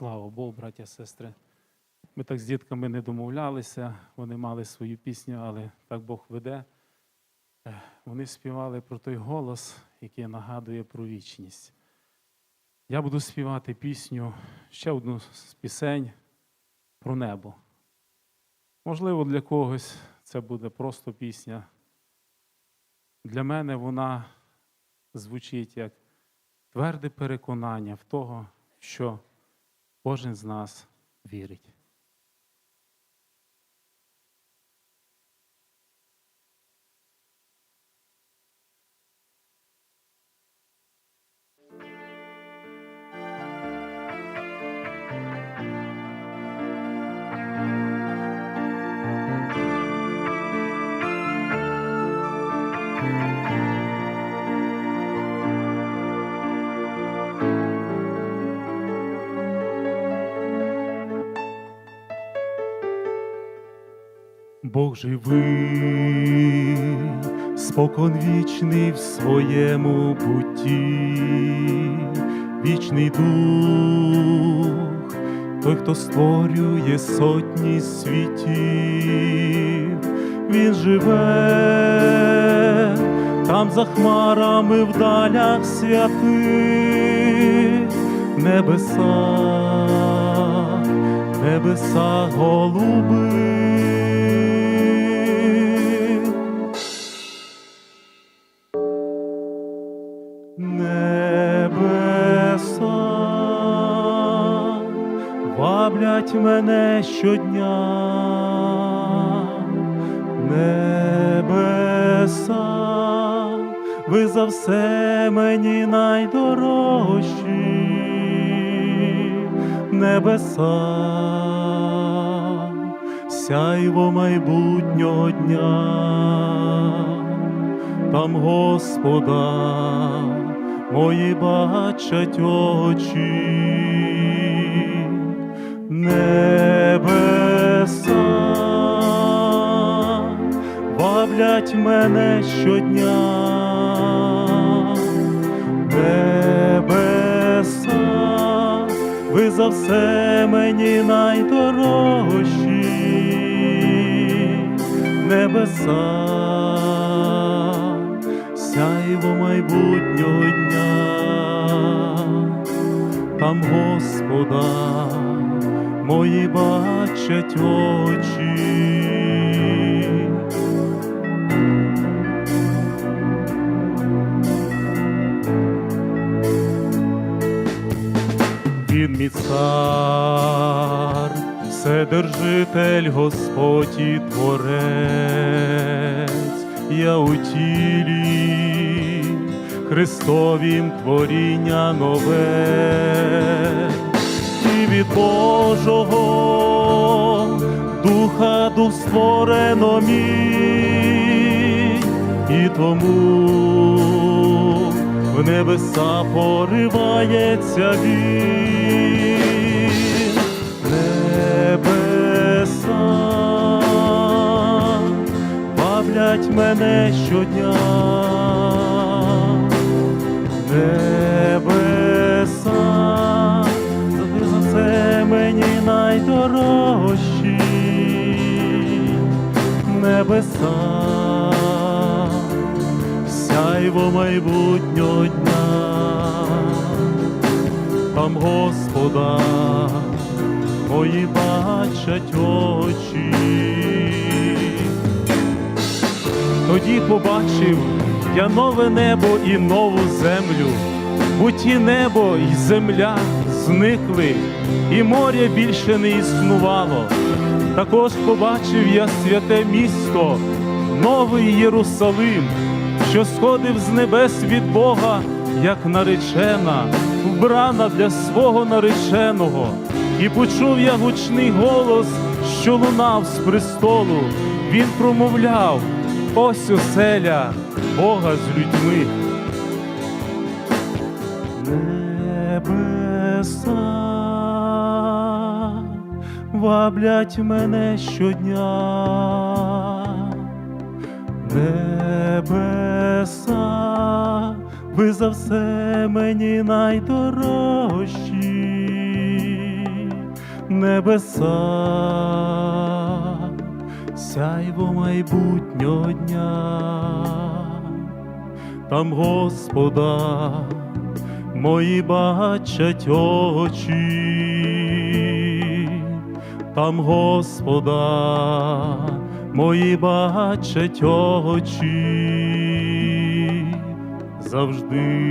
Слава Богу, браття, сестри. Ми так з дітками не домовлялися, вони мали свою пісню, але так Бог веде. Вони співали про той голос, який нагадує про вічність. Я буду співати пісню, ще одну з пісень про небо. Можливо, для когось це буде просто пісня. Для мене вона звучить як тверде переконання в того, що кожен з нас вірить. Бог живий, спокон вічний в своєму путі, вічний дух, той, хто створює сотні світів, він живе там за хмарами в далях святих. Небеса, небеса голуби. Небеса. Ваблять мене щодня, небеса, ви за все мені найдорожчі, небеса, сяйво майбутнього дня. Там Господа мої бачать очі, небеса ваблять мене щодня, небеса, ви за все мені найдорожчі, небеса там Господа мої бачать очі. Він мій цар, вседержитель Господь і Творець, я у тілі, Христовім творіння нове, і від Божого духа дух створено мій, і тому в небеса поривається він, небеса бавлять мене щодня, небеса сяйво майбутнього дня, там Господа мої бачать очі. Тоді побачив я нове небо і нову землю, бо ті небо і земля зникли, і моря більше не існувало. Також побачив я святе місто, новий Єрусалим, що сходив з небес від Бога, як наречена, вбрана для свого нареченого, і почув я гучний голос, що лунав з престолу. Він промовляв: ось оселя Бога з людьми. Ваблять мене щодня, небеса, ви за все мені найдорожчі, небеса, сяйво майбутнього дня, там Господа мої бачать очі, там Господа мої бачать очі завжди.